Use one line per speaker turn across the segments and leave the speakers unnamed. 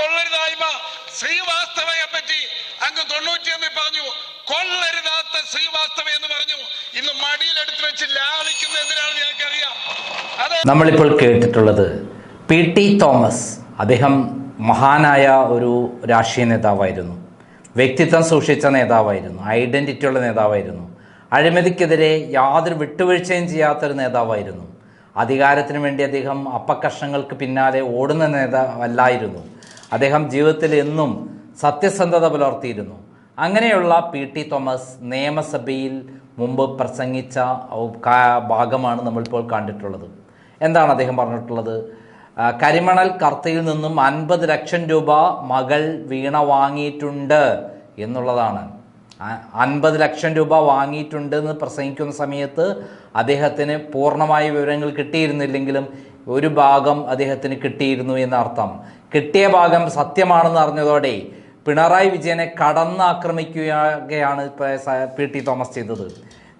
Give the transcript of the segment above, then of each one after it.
കൊള്ളരുതായ്മ ശ്രീവാസ്തവയെ പറ്റി അങ്ങ് തൊണ്ണൂറ്റിയൊന്നിൽ പറഞ്ഞു കൊള്ളരുതാത്ത ശ്രീവാസ്തവ എന്ന് പറഞ്ഞു. ഇന്ന് മടിയിലെടുത്ത് വെച്ച് ലാളിക്കുന്ന എന്തിനാണെന്ന് ഞങ്ങൾക്കറിയാം. അതെ
നമ്മളിപ്പോൾ കേട്ടിട്ടുള്ളത് പി ടി തോമസ് അദ്ദേഹം മഹാനായ ഒരു രാഷ്ട്രീയ നേതാവായിരുന്നു. വ്യക്തിത്വം സൂക്ഷിച്ച നേതാവായിരുന്നു. ഐഡന്റിറ്റി ഉള്ള നേതാവായിരുന്നു. അഴിമതിക്കെതിരെ യാതൊരു വിട്ടുവീഴ്ചയും ചെയ്യാത്തൊരു നേതാവായിരുന്നു. അധികാരത്തിന് വേണ്ടി അദ്ദേഹം അപ്പക്കഷ്ണങ്ങൾക്ക് പിന്നാലെ ഓടുന്ന നേതാവല്ലായിരുന്നു അദ്ദേഹം ജീവിതത്തിൽ എന്നും സത്യസന്ധത പുലർത്തിയിരുന്നു. അങ്ങനെയുള്ള പി ടി തോമസ് നിയമസഭയിൽ മുമ്പ് പ്രസംഗിച്ച ഭാഗമാണ് നമ്മളിപ്പോൾ കണ്ടിട്ടുള്ളത്. എന്താണ് അദ്ദേഹം പറഞ്ഞിട്ടുള്ളത്? കരിമണൽ കർത്തയിൽ നിന്നും അൻപത് ലക്ഷം രൂപ മകൾ വീണ വാങ്ങിയിട്ടുണ്ട് എന്നുള്ളതാണ്. അൻപത് ലക്ഷം രൂപ വാങ്ങിയിട്ടുണ്ട് എന്ന് പ്രസംഗിക്കുന്ന സമയത്ത് അദ്ദേഹത്തിന് പൂർണമായ വിവരങ്ങൾ കിട്ടിയിരുന്നില്ലെങ്കിലും ഒരു ഭാഗം അദ്ദേഹത്തിന് കിട്ടിയിരുന്നു എന്നർത്ഥം. കിട്ടിയ ഭാഗം സത്യമാണെന്ന് അറിഞ്ഞതോടെ പിണറായി വിജയനെ കടന്നാക്രമിക്കുകയാണ് പി ടി തോമസ് ചെയ്തത്.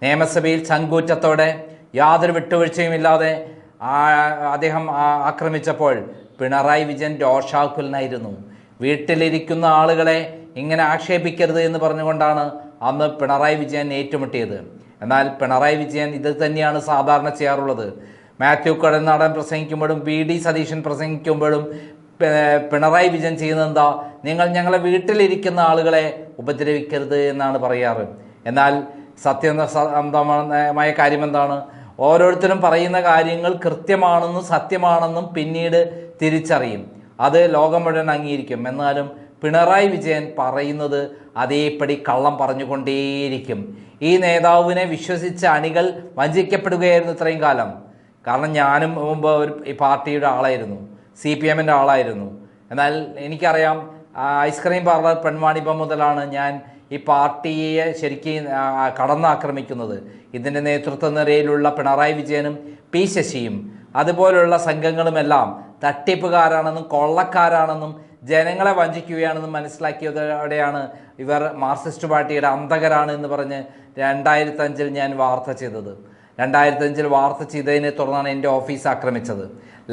നിയമസഭയിൽ ചങ്കൂറ്റത്തോടെ യാതൊരു വിട്ടുവീഴ്ചയുമില്ലാതെ അദ്ദേഹം ആക്രമിച്ചപ്പോൾ പിണറായി വിജയൻ രോഷാകുലനായിരുന്നു. വീട്ടിലിരിക്കുന്ന ആളുകളെ ഇങ്ങനെ ആക്ഷേപിക്കരുത് എന്ന് പറഞ്ഞുകൊണ്ടാണ് അന്ന് പിണറായി വിജയൻ ഏറ്റുമുട്ടിയത്. എന്നാൽ പിണറായി വിജയൻ ഇത് തന്നെയാണ് സാധാരണ ചെയ്യാറുള്ളത്. മാത്യു കടനാടൻ പ്രസംഗിക്കുമ്പോഴും വി ഡി സതീശൻ പ്രസംഗിക്കുമ്പോഴും പിണറായി വിജയൻ ചെയ്യുന്നത് എന്താ നിങ്ങൾ ഞങ്ങളെ വീട്ടിലിരിക്കുന്ന ആളുകളെ ഉപദ്രവിക്കരുത് എന്നാണ് പറയാറ്. എന്നാൽ സത്യസന്ധമായ കാര്യം എന്താണ് ഓരോരുത്തരും പറയുന്ന കാര്യങ്ങൾ കൃത്യമാണെന്നും സത്യമാണെന്നും പിന്നീട് തിരിച്ചറിയും. അത് ലോകം മുഴുവൻ അംഗീകരിക്കും. എന്നാലും പിണറായി വിജയൻ പറയുന്നത് അതേപടി കള്ളം പറഞ്ഞുകൊണ്ടേയിരിക്കും. ഈ നേതാവിനെ വിശ്വസിച്ച അണികൾ വഞ്ചിക്കപ്പെടുകയായിരുന്നു ഇത്രയും കാലം. കാരണം ഞാനും മുമ്പ് ഒരു പാർട്ടിയുടെ ആളായിരുന്നു. സി പി എമ്മിന്റെ ആളായിരുന്നു. എന്നാൽ എനിക്കറിയാം ഐസ്ക്രീം പാർലർ പെൺവാണിഭം മുതലാണ് ഞാൻ ഈ പാർട്ടിയെ ശരിക്കും കടന്നാക്രമിക്കുന്നത്. ഇതിന്റെ നേതൃത്വ നിരയിലുള്ള പിണറായി വിജയനും പി ശശിയും അതുപോലുള്ള സംഘങ്ങളുമെല്ലാം തട്ടിപ്പുകാരാണെന്നും കൊള്ളക്കാരാണെന്നും ജനങ്ങളെ വഞ്ചിക്കുകയാണെന്നും മനസ്സിലാക്കിയതോടെയാണ് ഇവർ മാർക്സിസ്റ്റ് പാർട്ടിയുടെ അന്തകരാണ് എന്ന് പറഞ്ഞ് രണ്ടായിരത്തഞ്ചിൽ ഞാൻ വാർത്ത ചെയ്തത്. രണ്ടായിരത്തി അഞ്ചിൽ വാർത്ത ചെയ്തതിനെ തുടർന്നാണ് എന്റെ ഓഫീസ് ആക്രമിച്ചത്.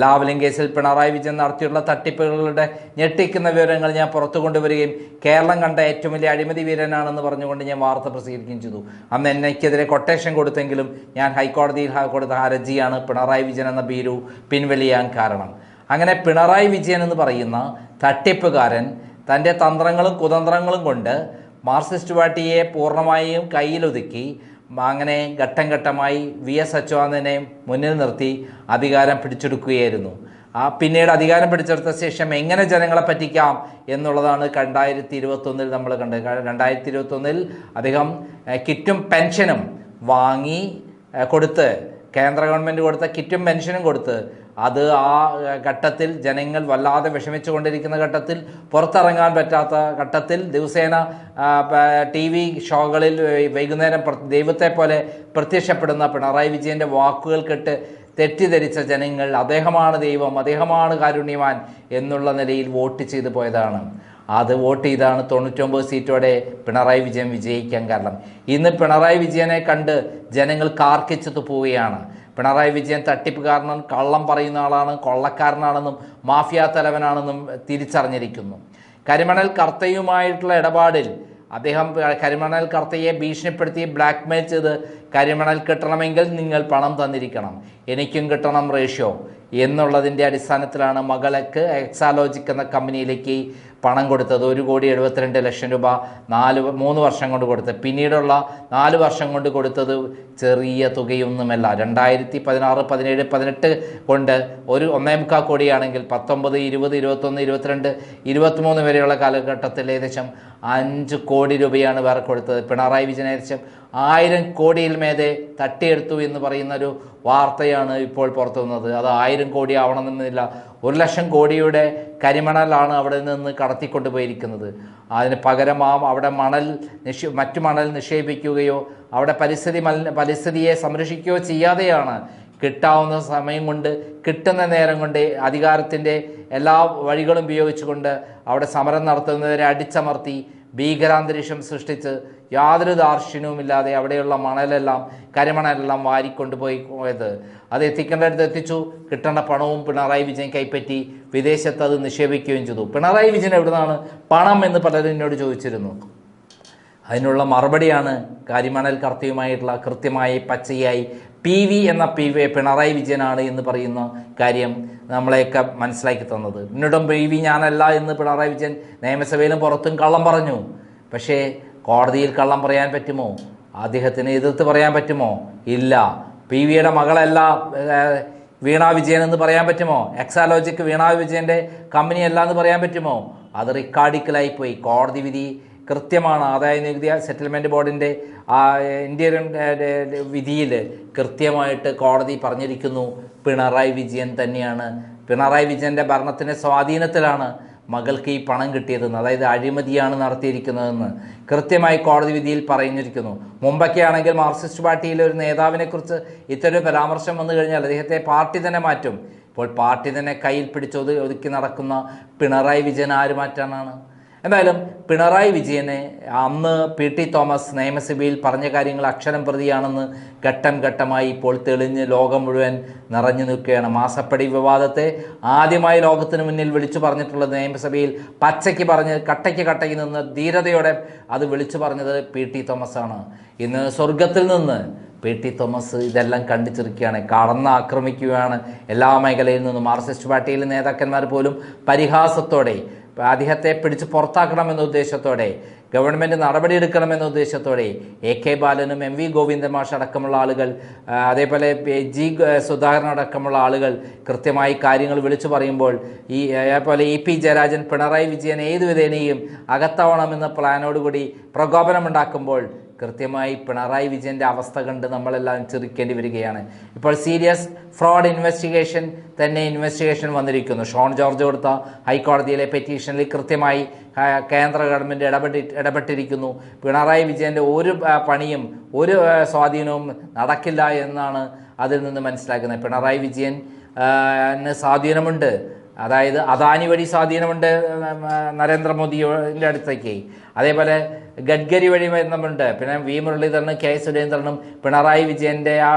ലാവലിംഗ് കേസിൽ പിണറായി വിജയൻ നടത്തിയുള്ള തട്ടിപ്പുകളുടെ ഞെട്ടിക്കുന്ന വിവരങ്ങൾ ഞാൻ പുറത്തു കൊണ്ടുവരികയും കേരളം കണ്ട ഏറ്റവും വലിയ അഴിമതി വീരനാണെന്ന് പറഞ്ഞുകൊണ്ട് ഞാൻ വാർത്ത പ്രസിദ്ധീകരിക്കുകയും ചെയ്തു. അന്ന് എന്നെക്കെതിരെ കൊട്ടേഷൻ കൊടുത്തെങ്കിലും ഞാൻ ഹൈക്കോടതിയിൽ കൊടുത്ത ഹർജിയാണ് പിണറായി വിജയൻ എന്ന ബീരു പിൻവലിയാൻ കാരണം. അങ്ങനെ പിണറായി വിജയൻ എന്ന് പറയുന്ന തട്ടിപ്പുകാരൻ തന്റെ തന്ത്രങ്ങളും കുതന്ത്രങ്ങളും കൊണ്ട് മാർസിസ്റ്റ് പാർട്ടിയെ പൂർണമായും കയ്യിലൊതുക്കി അങ്ങനെ ഘട്ടം ഘട്ടമായി വി എസ് അച്യുതാനന്ദനെ മുന്നിൽ നിർത്തി അധികാരം പിടിച്ചെടുക്കുകയായിരുന്നു. ആ പിന്നീട് അധികാരം പിടിച്ചെടുത്ത ശേഷം എങ്ങനെ ജനങ്ങളെ പറ്റിക്കാം എന്നുള്ളതാണ് രണ്ടായിരത്തി ഇരുപത്തൊന്നിൽ നമ്മൾ കണ്ടത്. രണ്ടായിരത്തി ഇരുപത്തൊന്നിൽ അദ്ദേഹം കിറ്റും പെൻഷനും വാങ്ങി കൊടുത്ത് കേന്ദ്ര ഗവൺമെന്റ് കൊടുത്ത കിറ്റും പെൻഷനും കൊടുത്ത് അത് ആ ഘട്ടത്തിൽ ജനങ്ങൾ വല്ലാതെ വിഷമിച്ചു കൊണ്ടിരിക്കുന്ന ഘട്ടത്തിൽ പുറത്തിറങ്ങാൻ പറ്റാത്ത ഘട്ടത്തിൽ ദിവസേന ടി വി ഷോകളിൽ വൈകുന്നേരം ദൈവത്തെ പോലെ പ്രത്യക്ഷപ്പെടുന്ന പിണറായി വിജയന്റെ വാക്കുകൾ കെട്ട് തെറ്റിദ്ധരിച്ച ജനങ്ങൾ അദ്ദേഹമാണ് ദൈവം അദ്ദേഹമാണ് കാരുണ്യവാൻ എന്നുള്ള നിലയിൽ വോട്ട് ചെയ്തു പോയതാണ്. അത് വോട്ട് ചെയ്താണ് തൊണ്ണൂറ്റൊമ്പത് സീറ്റോടെ പിണറായി വിജയൻ വിജയിക്കാൻ കാരണം. ഇന്ന് പിണറായി വിജയനെ കണ്ട് ജനങ്ങൾ കാർക്കിച്ചു പോവുകയാണ്. പിണറായി വിജയൻ തട്ടിപ്പുകാരനും കള്ളം പറയുന്ന ആളാണ് കൊള്ളക്കാരനാണെന്നും മാഫിയ തലവനാണെന്നും തിരിച്ചറിഞ്ഞിരിക്കുന്നു. കരിമണൽ കർത്തയുമായിട്ടുള്ള ഇടപാടിൽ അദ്ദേഹം കരിമണൽ കർത്തയെ ഭീഷണിപ്പെടുത്തി ബ്ലാക്ക്മെയിൽ ചെയ്ത് കരിമണൽ കിട്ടണമെങ്കിൽ നിങ്ങൾ പണം തന്നിരിക്കണം. എനിക്കും കിട്ടണം റേഷ്യോ. എന്നുള്ളതിന്റെ അടിസ്ഥാനത്തിലാണ് മകളക്ക് എക്സാലോജിക് എന്ന കമ്പനിയിലേക്ക് പണം കൊടുത്തത് ഒരു കോടി എഴുപത്തിരണ്ട് ലക്ഷം രൂപ നാല് മൂന്ന് വർഷം കൊണ്ട് കൊടുത്തത് പിന്നീടുള്ള നാല് വർഷം കൊണ്ട് കൊടുത്തത് ചെറിയ തുകയൊന്നുമല്ല. രണ്ടായിരത്തി പതിനാറ് പതിനേഴ് പതിനെട്ട് കൊണ്ട് ഒരു ഒന്നേ മുക്കാൽ കോടിയാണെങ്കിൽ പത്തൊമ്പത് ഇരുപത് ഇരുപത്തൊന്ന് ഇരുപത്തിരണ്ട് ഇരുപത്തിമൂന്ന് വരെയുള്ള കാലഘട്ടത്തിൽ ഏകദേശം അഞ്ച് കോടി രൂപയാണ് വേറെ കൊടുത്തത്. പിണറായി വിജയൻ ഏകദേശം ആയിരം കോടിയിൽ മേതെ തട്ടിയെടുത്തു എന്ന് പറയുന്നൊരു വാർത്തയാണ് ഇപ്പോൾ പുറത്തു വന്നത് അത് ആയിരം കോടി ആവണമെന്നില്ല. ഒരു ലക്ഷം കോടിയുടെ കരിമണലാണ് അവിടെ നിന്ന് കടത്തിക്കൊണ്ട് പോയിരിക്കുന്നത് അതിന് പകരം ആ അവിടെ മണൽ നിക്ഷേ മറ്റു മണൽ നിക്ഷേപിക്കുകയോ അവിടെ പരിസ്ഥിതി മലിന പരിസ്ഥിതിയെ സംരക്ഷിക്കുകയോ ചെയ്യാതെയാണ് കിട്ടാവുന്ന സമയം കൊണ്ട് കിട്ടുന്ന നേരം കൊണ്ട് അധികാരത്തിന്റെ എല്ലാ വഴികളും ഉപയോഗിച്ചുകൊണ്ട് അവിടെ സമരം നടത്തുന്നവരെ അടിച്ചമർത്തി ഭീകരാന്തരീക്ഷം സൃഷ്ടിച്ച് യാതൊരു ദാർശിന്യവുമില്ലാതെ അവിടെയുള്ള മണലെല്ലാം കരിമണലെല്ലാം വാരിക്കൊണ്ടുപോയി പോയത്. അത് എത്തിക്കേണ്ടടുത്ത് എത്തിച്ചു. കിട്ടേണ്ട പണവും പിണറായി വിജയൻ കൈപ്പറ്റി വിദേശത്ത് അത് നിക്ഷേപിക്കുകയും ചെയ്തു. പിണറായി വിജയൻ എവിടുന്നാണ്? പണം എന്ന് പലരും എന്നോട് ചോദിച്ചിരുന്നു. അതിനുള്ള മറുപടിയാണ് കരിമണൽ കർത്തിയുമായിട്ടുള്ള കൃത്യമായി പച്ചയായി പി വി എന്ന പി വി പിണറായി വിജയനാണ് എന്ന് പറയുന്ന കാര്യം നമ്മളെയൊക്കെ മനസ്സിലാക്കി തന്നത്. പിന്നീടും പി വി ഞാനല്ല എന്ന് പിണറായി വിജയൻ നിയമസഭയിലും പുറത്തും കള്ളം പറഞ്ഞു. പക്ഷേ കോടതിയിൽ കള്ളം പറയാൻ പറ്റുമോ? അദ്ദേഹത്തിന് എതിർത്ത് പറയാൻ പറ്റുമോ? ഇല്ല. പി വിയുടെ മകളല്ല വീണ വിജയൻ എന്ന് പറയാൻ പറ്റുമോ? എക്സാലോജിക്ക് വീണ വിജയന്റെ കമ്പനി അല്ല എന്ന് പറയാൻ പറ്റുമോ? അത് റിക്കാർഡിക്കലായി പോയി. കോടതി വിധി കൃത്യമാണ്. ആദായ നികുതി സെറ്റിൽമെന്റ് ബോർഡിന്റെ ഇന്ത്യൻ വിധിയിൽ കൃത്യമായിട്ട് കോടതി പറഞ്ഞിരിക്കുന്നു. പിണറായി വിജയൻ തന്നെയാണ്. പിണറായി വിജയന്റെ ഭരണത്തിന്റെ സ്വാധീനത്തിലാണ് മകൾക്ക് ഈ പണം കിട്ടിയതെന്ന് അതായത് അഴിമതിയാണ് നടത്തിയിരിക്കുന്നതെന്ന് കൃത്യമായി കോടതി വിധിയിൽ പറഞ്ഞിരിക്കുന്നു. മുമ്പൊക്കെ ആണെങ്കിൽ മാർക്സിസ്റ്റ് പാർട്ടിയിലെ ഒരു നേതാവിനെക്കുറിച്ച് ഇത്തരം പരാമർശം വന്നു കഴിഞ്ഞാൽ അദ്ദേഹത്തെ പാർട്ടി തന്നെ മാറ്റും. ഇപ്പോൾ പാർട്ടി തന്നെ കയ്യിൽ പിടിച്ചൊതു ഒതുക്കി നടക്കുന്ന പിണറായി വിജയൻ ആര് മാറ്റാനാണ്? എന്തായാലും പിണറായി വിജയനെ അന്ന് പി ടി തോമസ് നിയമസഭയിൽ പറഞ്ഞ കാര്യങ്ങൾ അക്ഷരം പ്രതിയാണെന്ന് ഘട്ടം ഘട്ടമായി ഇപ്പോൾ തെളിഞ്ഞ് ലോകം മുഴുവൻ നിറഞ്ഞു നിൽക്കുകയാണ്. മാസപ്പടി വിവാദത്തെ ആദ്യമായി ലോകത്തിന് മുന്നിൽ വിളിച്ചു പറഞ്ഞിട്ടുള്ളത് നിയമസഭയിൽ പച്ചയ്ക്ക് പറഞ്ഞ് കട്ടയ്ക്ക് കട്ടയ്ക്ക് നിന്ന് ധീരതയോടെ അത് വിളിച്ചു പറഞ്ഞത് പി ടി തോമസ് ആണ്. ഇന്ന് സ്വർഗത്തിൽ നിന്ന് പി ടി തോമസ് ഇതെല്ലാം കണ്ടിച്ചിരിക്കുകയാണ്. കടന്ന് ആക്രമിക്കുകയാണ്. എല്ലാ മേഖലയിൽ നിന്നും മാർക്സിസ്റ്റ് പാർട്ടിയിലെ നേതാക്കന്മാർ പോലും പരിഹാസത്തോടെ അദ്ദേഹത്തെ പിടിച്ച് പുറത്താക്കണമെന്ന ഉദ്ദേശത്തോടെ ഗവൺമെന്റ് നടപടിയെടുക്കണമെന്ന ഉദ്ദേശത്തോടെ എ കെ ബാലനും എം വി ഗോവിന്ദൻ മാഷ് അടക്കമുള്ള ആളുകൾ അതേപോലെ ജി സുധാകരൻ അടക്കമുള്ള ആളുകൾ കൃത്യമായി കാര്യങ്ങൾ വിളിച്ചു പറയുമ്പോൾ ഈ അതേപോലെ ഇ പി ജയരാജൻ പിണറായി വിജയൻ ഏതുവിധേനയും അകത്താവണമെന്ന പ്ലാനോടുകൂടി പ്രകോപനമുണ്ടാക്കുമ്പോൾ കൃത്യമായി പിണറായി വിജയന്റെ അവസ്ഥ കണ്ട് നമ്മളെല്ലാം ചിരിക്കേണ്ടി വരികയാണ്. ഇപ്പോൾ സീരിയസ് ഫ്രോഡ് ഇൻവെസ്റ്റിഗേഷൻ തന്നെ ഇൻവെസ്റ്റിഗേഷൻ വന്നിരിക്കുന്നു. ഷോൺ ജോർജ് കൊടുത്ത ഹൈക്കോടതിയിലെ പെറ്റീഷനിൽ കൃത്യമായി കേന്ദ്ര ഗവൺമെന്റ് ഇടപെട്ടി ഇടപെട്ടിരിക്കുന്നു. പിണറായി വിജയന്റെ ഒരു പണിയും ഒരു സ്വാധീനവും നടക്കില്ല എന്നാണ് അതിൽ നിന്ന് മനസ്സിലാക്കുന്നത്. പിണറായി വിജയൻ സ്വാധീനമുണ്ട്. അതായത് അദാനി വഴി സ്വാധീനമുണ്ട് നരേന്ദ്രമോദിന്റെ അടുത്തേക്ക്. അതേപോലെ ഗഡ്കരി വഴി വരുന്നുണ്ട് പിന്നെ വി മുരളീധരനും കെ സുരേന്ദ്രനും പിണറായി വിജയന്റെ ആ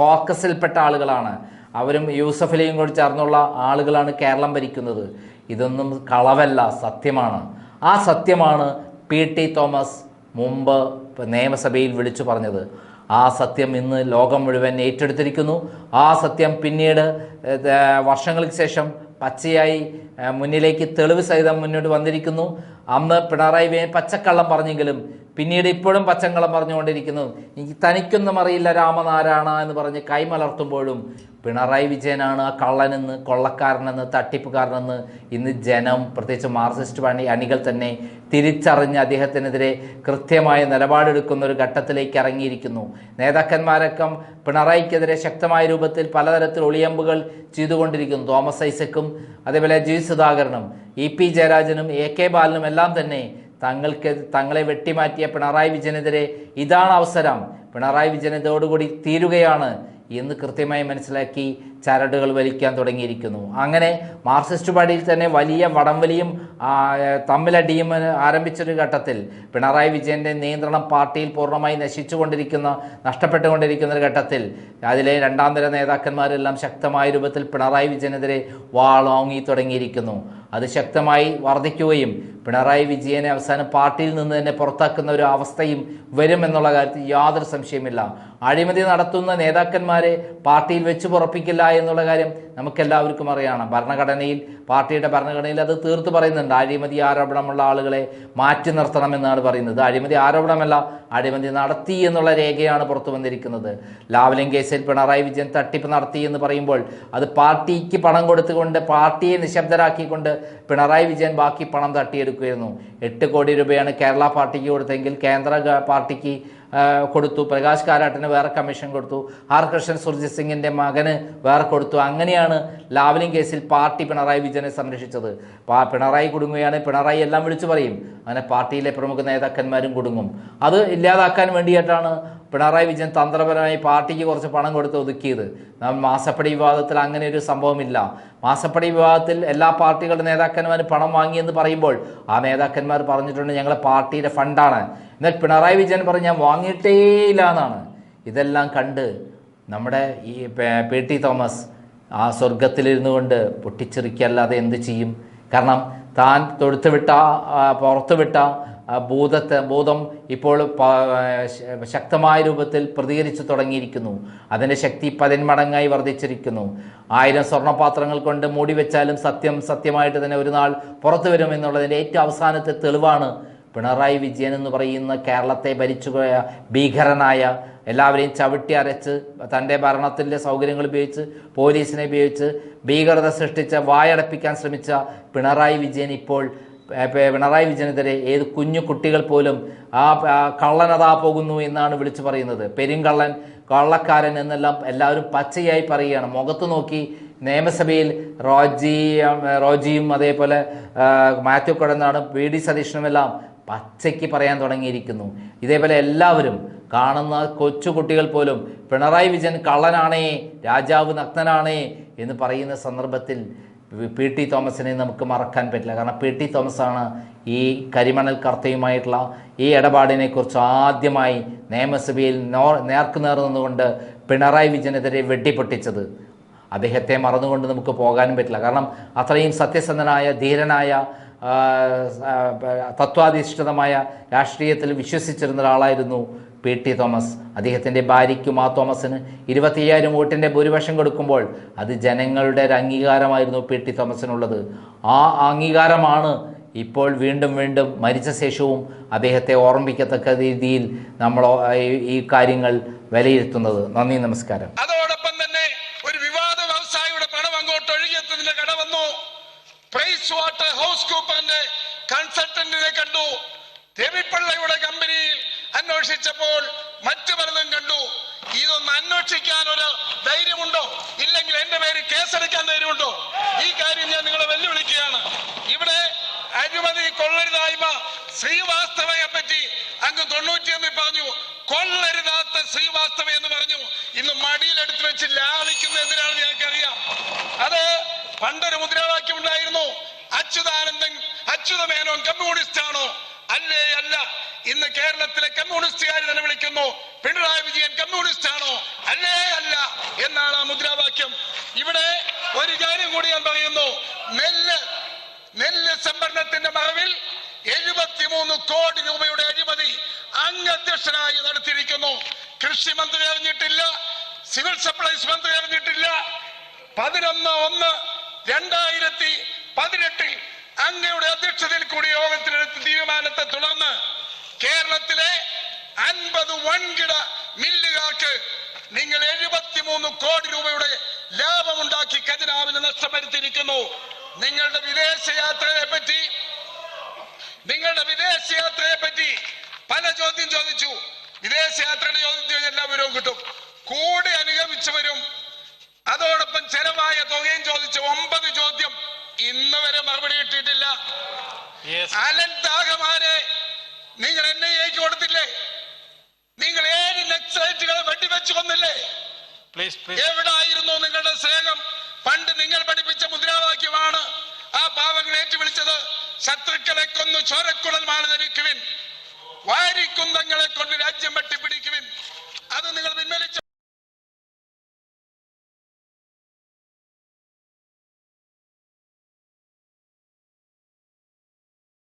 കോക്കസിൽപ്പെട്ട ആളുകളാണ്. അവരും യൂസഫലിയും കൂടി ചേർന്നുള്ള ആളുകളാണ് കേരളം ഭരിക്കുന്നത്. ഇതൊന്നും കളവല്ല സത്യമാണ്. ആ സത്യമാണ് പി ടി തോമസ് മുമ്പ് നിയമസഭയിൽ വിളിച്ചു പറഞ്ഞത്. ആ സത്യം ഇന്ന് ലോകം മുഴുവൻ ഏറ്റെടുത്തിരിക്കുന്നു. ആ സത്യം പിന്നീട് വർഷങ്ങൾക്ക് ശേഷം പച്ചയായി മുന്നിലേക്ക് തെളിവ് സഹിതം മുന്നോട്ട് വന്നിരിക്കുന്നു. അന്ന് പിണറായി വിജയൻ പച്ചക്കള്ളം പറഞ്ഞെങ്കിലും പിന്നീട് ഇപ്പോഴും പച്ചങ്കളം പറഞ്ഞുകൊണ്ടിരിക്കുന്നു. എനിക്ക് തനിക്കൊന്നും അറിയില്ല രാമനാരായണ എന്ന് പറഞ്ഞ് കൈമലർത്തുമ്പോഴും പിണറായി വിജയനാണ് ആ കള്ളനെന്ന് കൊള്ളക്കാരനെന്ന് തട്ടിപ്പുകാരനെന്ന് ഇന്ന് ജനം പ്രത്യേകിച്ച് മാർക്സിസ്റ്റ് പണി അണികൾ തന്നെ തിരിച്ചറിഞ്ഞ് അദ്ദേഹത്തിനെതിരെ കൃത്യമായ നിലപാടെടുക്കുന്ന ഒരു ഘട്ടത്തിലേക്ക് ഇറങ്ങിയിരിക്കുന്നു. നേതാക്കന്മാരൊക്കെ പിണറായിക്കെതിരെ ശക്തമായ രൂപത്തിൽ പലതരത്തിൽ ഒളിയമ്പുകൾ ചെയ്തുകൊണ്ടിരിക്കുന്നു. തോമസ് ഐസക്കും അതേപോലെ ജി സുധാകരനും ഇ പി ജയരാജനും എ കെ ബാലനും എല്ലാം തന്നെ തങ്ങൾക്ക് തങ്ങളെ വെട്ടിമാറ്റിയ പിണറായി വിജയനെതിരെ ഇതാണ് അവസരം. പിണറായി വിജയൻ ഇതോടുകൂടി തീരുകയാണ് എന്ന് കൃത്യമായി മനസ്സിലാക്കി ചരടുകൾ വലിക്കാൻ തുടങ്ങിയിരിക്കുന്നു. അങ്ങനെ മാർക്സിസ്റ്റ് പാർട്ടിയിൽ തന്നെ വലിയ വടംവലിയും തമ്മിലടിയും ആരംഭിച്ചൊരു ഘട്ടത്തിൽ പിണറായി വിജയന്റെ നിയന്ത്രണം പാർട്ടിയിൽ പൂർണമായി നശിച്ചുകൊണ്ടിരിക്കുന്ന നഷ്ടപ്പെട്ടുകൊണ്ടിരിക്കുന്ന ഒരു ഘട്ടത്തിൽ അതിലെ രണ്ടാം തര നേതാക്കന്മാരെല്ലാം ശക്തമായ രൂപത്തിൽ പിണറായി വിജയനെതിരെ വാളോങ്ങി തുടങ്ങിയിരിക്കുന്നു. അത് ശക്തമായി വർദ്ധിക്കുകയും പിണറായി വിജയനെ അവസാനം പാർട്ടിയിൽ നിന്ന് തന്നെ പുറത്താക്കുന്ന ഒരു അവസ്ഥയും വരുമെന്നുള്ള കാര്യത്തിൽ യാതൊരു സംശയമില്ല അഴിമതി നടത്തുന്ന നേതാക്കന്മാരെ പാർട്ടിയിൽ വെച്ച് പുറപ്പിക്കില്ല എന്നുള്ള കാര്യം നമുക്കെല്ലാവർക്കും അറിയാണ്. ഭരണഘടനയിൽ പാർട്ടിയുടെ ഭരണഘടനയിൽ അത് തീർത്ത് പറയുന്നുണ്ട്. അഴിമതി ആരോപണമുള്ള ആളുകളെ മാറ്റി നിർത്തണമെന്നാണ് പറയുന്നത്. അഴിമതി ആരോപണമല്ല അഴിമതി നടത്തി എന്നുള്ള രേഖയാണ് പുറത്തു വന്നിരിക്കുന്നത്. ലാവലിംഗ് കേസിൽ പിണറായി വിജയൻ തട്ടിപ്പ് നടത്തി എന്ന് പറയുമ്പോൾ അത് പാർട്ടിക്ക് പണം കൊടുത്തുകൊണ്ട് പാർട്ടിയെ നിശബ്ദരാക്കിക്കൊണ്ട് പിണറായി വിജയൻ ബാക്കി പണം തട്ടിയെടുക്കുകയായിരുന്നു. എട്ട് കോടി രൂപയാണ് കേരള പാർട്ടിക്ക് കൊടുത്തെങ്കിൽ കേന്ദ്ര പാർട്ടിക്ക് കൊടുത്തു. പ്രകാശ് കാരാട്ടിന് വേറെ കമ്മീഷൻ കൊടുത്തു. ആർ കൃഷ്ണൻ സുർജിത് സിംഗിന്റെ മകന് വേറെ കൊടുത്തു. അങ്ങനെയാണ് ലാവലിംഗ് കേസിൽ പാർട്ടി പിണറായി വിജയനെ സംരക്ഷിച്ചത്. പിണറായി കുടുങ്ങുകയാണ്. പിണറായി എല്ലാം വിളിച്ചു പറയും. അങ്ങനെ പാർട്ടിയിലെ പ്രമുഖ നേതാക്കന്മാരും കുടുങ്ങും. അത് ഇല്ലാതാക്കാൻ വേണ്ടിയിട്ടാണ് പിണറായി വിജയൻ തന്ത്രപരമായി പാർട്ടിക്ക് കുറച്ച് പണം കൊടുത്ത് ഒതുക്കിയത്. മാസപ്പടി വിവാദത്തിൽ അങ്ങനെ ഒരു സംഭവമില്ല. മാസപ്പടി വിവാദത്തിൽ എല്ലാ പാർട്ടികളുടെ നേതാക്കന്മാർ പണം വാങ്ങിയെന്ന് പറയുമ്പോൾ ആ നേതാക്കന്മാർ പറഞ്ഞിട്ടുണ്ട് ഞങ്ങളെ പാർട്ടിയുടെ ഫണ്ടാണ്. എന്നാൽ പിണറായി വിജയൻ പറഞ്ഞ് ഞാൻ വാങ്ങിയിട്ടേ ഇല്ല എന്നാണ്. ഇതെല്ലാം കണ്ട് നമ്മുടെ ഈ പേ- ടി തോമസ് ആ സ്വർഗത്തിലിരുന്നു കൊണ്ട് പൊട്ടിച്ചെറിക്കല്ലാതെ എന്ത് ചെയ്യും? കാരണം താൻ തൊടുത്തുവിട്ട ആ, പുറത്തുവിട്ട ഭൂതത്തെ ഭൂതം ഇപ്പോൾ ശക്തമായ രൂപത്തിൽ പ്രതികരിച്ചു തുടങ്ങിയിരിക്കുന്നു. അതിന്റെ ശക്തി പതിന്മടങ്ങായി വർദ്ധിച്ചിരിക്കുന്നു. ആയിരം സ്വർണപാത്രങ്ങൾ കൊണ്ട് മൂടി വെച്ചാലും സത്യം സത്യമായിട്ട് തന്നെ ഒരു നാൾ പുറത്തു വരും എന്നുള്ളതിന്റെ ഏറ്റവും അവസാനത്തെ തെളിവാണ് പിണറായി വിജയൻ എന്ന് പറയുന്ന കേരളത്തെ ഭരിച്ചുപോയ ഭീകരനായ എല്ലാവരെയും ചവിട്ടി അരച്ച് തന്റെ ഭരണത്തിന്റെ സൗകര്യങ്ങൾ ഉപയോഗിച്ച് പോലീസിനെ ഉപയോഗിച്ച് ഭീകരത സൃഷ്ടിച്ച വായടപ്പിക്കാൻ ശ്രമിച്ച പിണറായി വിജയൻ ഇപ്പോൾ പിണറായി വിജയനെതിരെ ഏത് കുഞ്ഞു കുട്ടികൾ പോലും ആ കള്ളനതാ പോകുന്നു എന്നാണ് വിളിച്ചു പറയുന്നത്. പെരുങ്കള്ളൻ കള്ളക്കാരൻ എന്നെല്ലാം എല്ലാവരും പച്ചയായി പറയുകയാണ്. മുഖത്ത് നോക്കി നിയമസഭയിൽ റോജി റോജിയും അതേപോലെ മാത്യു കൊടനാടും വി ഡി സതീഷനുമെല്ലാം പച്ചയ്ക്ക് പറയാൻ തുടങ്ങിയിരിക്കുന്നു. ഇതേപോലെ എല്ലാവരും കാണുന്ന കൊച്ചുകുട്ടികൾ പോലും പിണറായി വിജയൻ കള്ളനാണേ രാജാവ് നഗ്നനാണേ എന്ന് പറയുന്ന സന്ദർഭത്തിൽ പി ടി തോമസിനെ നമുക്ക് മറക്കാൻ പറ്റില്ല. കാരണം പി ടി തോമസാണ് ഈ കരിമണൽ കർത്തയുമായിട്ടുള്ള ഈ ഇടപാടിനെക്കുറിച്ച് ആദ്യമായി നിയമസഭയിൽ നോ നേർക്കുനേർ നിന്നുകൊണ്ട് പിണറായി വിജയനെതിരെ വെട്ടിപ്പൊട്ടിച്ചത്. അദ്ദേഹത്തെ മറന്നുകൊണ്ട് നമുക്ക് പോകാനും പറ്റില്ല. കാരണം അത്രയും സത്യസന്ധനായ ധീരനായ തത്വാധിഷ്ഠിതമായ രാഷ്ട്രീയത്തിൽ വിശ്വസിച്ചിരുന്ന ഒരാളായിരുന്നു പി ടി തോമസ്. അദ്ദേഹത്തിന്റെ ഭാര്യയ്ക്കും ആ തോമസിന് ഇരുപത്തിയ്യായിരം വോട്ടിന്റെ ഭൂരിപക്ഷം കൊടുക്കുമ്പോൾ അത് ജനങ്ങളുടെ ഒരു അംഗീകാരമായിരുന്നു പി ടി തോമസിനുള്ളത്. ആ അംഗീകാരമാണ് ഇപ്പോൾ വീണ്ടും വീണ്ടും മരിച്ച ശേഷവും അദ്ദേഹത്തെ ഓർമ്മിക്കത്തക്ക രീതിയിൽ നമ്മൾ ഈ- കാര്യങ്ങൾ വിലയിരുത്തുന്നത്. നന്ദി നമസ്കാരം.
അതോടൊപ്പം തന്നെ ഒരു വിവാദ വ്യവസായിയുടെ പണം അങ്ങോട്ട് ഒഴുകിയെത്തതിന്റെ കട വന്നു. പ്രൈസ് വാട്ടർ ഹൗസ് കൂപ്പറിന്റെ കൺസൾട്ടന്റിനെ കണ്ടു രവിപ്പിള്ളയുടെ കമ്പനിയിൽ അന്വേഷിച്ചപ്പോൾ മറ്റു പലതും കണ്ടു. ഇതൊന്ന് അന്വേഷിക്കാൻ ഒരു ധൈര്യമുണ്ടോ? ഇല്ലെങ്കിൽ എന്റെ പേര് കേസെടുക്കാൻ ധൈര്യമുണ്ടോ? ഈ കാര്യം ഞാൻ നിങ്ങളെ വെല്ലുവിളിക്കുകയാണ്. ഇവിടെ അഴിമതി കൊള്ളരുതായ്മ ശ്രീവാസ്തവയെ പറ്റി അങ്ങ് തൊണ്ണൂറ്റിയൊന്നിൽ പറഞ്ഞു. കൊള്ളരുതാത്ത ശ്രീവാസ്തവ എന്ന് പറഞ്ഞു. ഇന്ന് മടിയിലെടുത്ത് വെച്ച് ലാളിക്കുന്ന എന്തിനാണെന്ന് ഞങ്ങൾക്കറിയാം അത് പണ്ടൊരു മുദ്രാവാക്യം ഉണ്ടായിരുന്നു അച്യുതാനന്ദൻ അച്യുത മേനോൻ കമ്മ്യൂണിസ്റ്റ് ആണോ അല്ലേ അല്ല ഇന്ന് കേരളത്തിലെ കമ്മ്യൂണിസ്റ്റുകാർ തന്നെ വിളിക്കുന്നു. പിണറായി വിജയൻ കമ്മ്യൂണിസ്റ്റ് ആണോ അല്ലേ അല്ല എന്നാണ് ആ മുദ്രാവാക്യം. ഇവിടെ ഒരു കാര്യം കൂടി ഞാൻ പറയുന്നു. നെല്ല് നെല്ല് സംഭരണത്തിന്റെ മറവിൽ എഴുപത്തിമൂന്ന് കോടി രൂപയുടെ അഴിമതി അംഗധ്യക്ഷനായി നടത്തിയിരിക്കുന്നു. കൃഷി മന്ത്രി അറിഞ്ഞിട്ടില്ല സിവിൽ സപ്ലൈസ് മന്ത്രി അറിഞ്ഞിട്ടില്ല. പതിനൊന്ന് ഒന്ന് രണ്ടായിരത്തി പതിനെട്ടിൽ അങ്ങയുടെ അധ്യക്ഷതയിൽ കൂടി യോഗത്തിലെടുത്ത തീരുമാനത്തെ തുടർന്ന് കേരളത്തിലെ അൻപത് വൻകിട മില്ലുകാർക്ക് നിങ്ങൾ എഴുപത്തിമൂന്ന് കോടി രൂപയുടെ ലാഭമുണ്ടാക്കി ഖജനാവിന് നഷ്ടം വരുത്തിയിരിക്കുന്നു നിങ്ങളുടെ വിദേശയാത്രയെ പറ്റി നിങ്ങളുടെ വിദേശയാത്രയെ പറ്റി പല ചോദ്യം ചോദിച്ചു. വിദേശയാത്രയുടെ ചോദ്യം ചോദിച്ചാൽ എല്ലാ വിവരവും കിട്ടും. കൂടെ അനുഗമിച്ചവരും അതോടൊപ്പം ചെലവായ തുകയും ചോദിച്ചു. ഒമ്പത് ചോദ്യം ഇന്ന് വരെ മറുപടി കിട്ടിയിട്ടില്ല. അലൻ ദാഹമാനെ നിങ്ങൾ എൻ ഐ എക്ക് കൊടുത്തില്ലേ? നിങ്ങൾ ഏഴ് നക്സലൈറ്റുകളെ വെടിവെച്ച് കൊന്നില്ലേ? എവിടായിരുന്നു നിങ്ങളുടെ സ്നേഹം? പണ്ട് നിങ്ങൾ പഠിപ്പിച്ച മുദ്രാവാക്യമാണ്. ആ പാവങ്ങൾ ഏറ്റു വിളിച്ചത് ശത്രുക്കളെ കൊന്നു ചോരക്കുടൽ മാറി ധരിക്കുവിൻ വാരിക്കുന്തങ്ങളെ കൊണ്ട് രാജ്യം വെട്ടി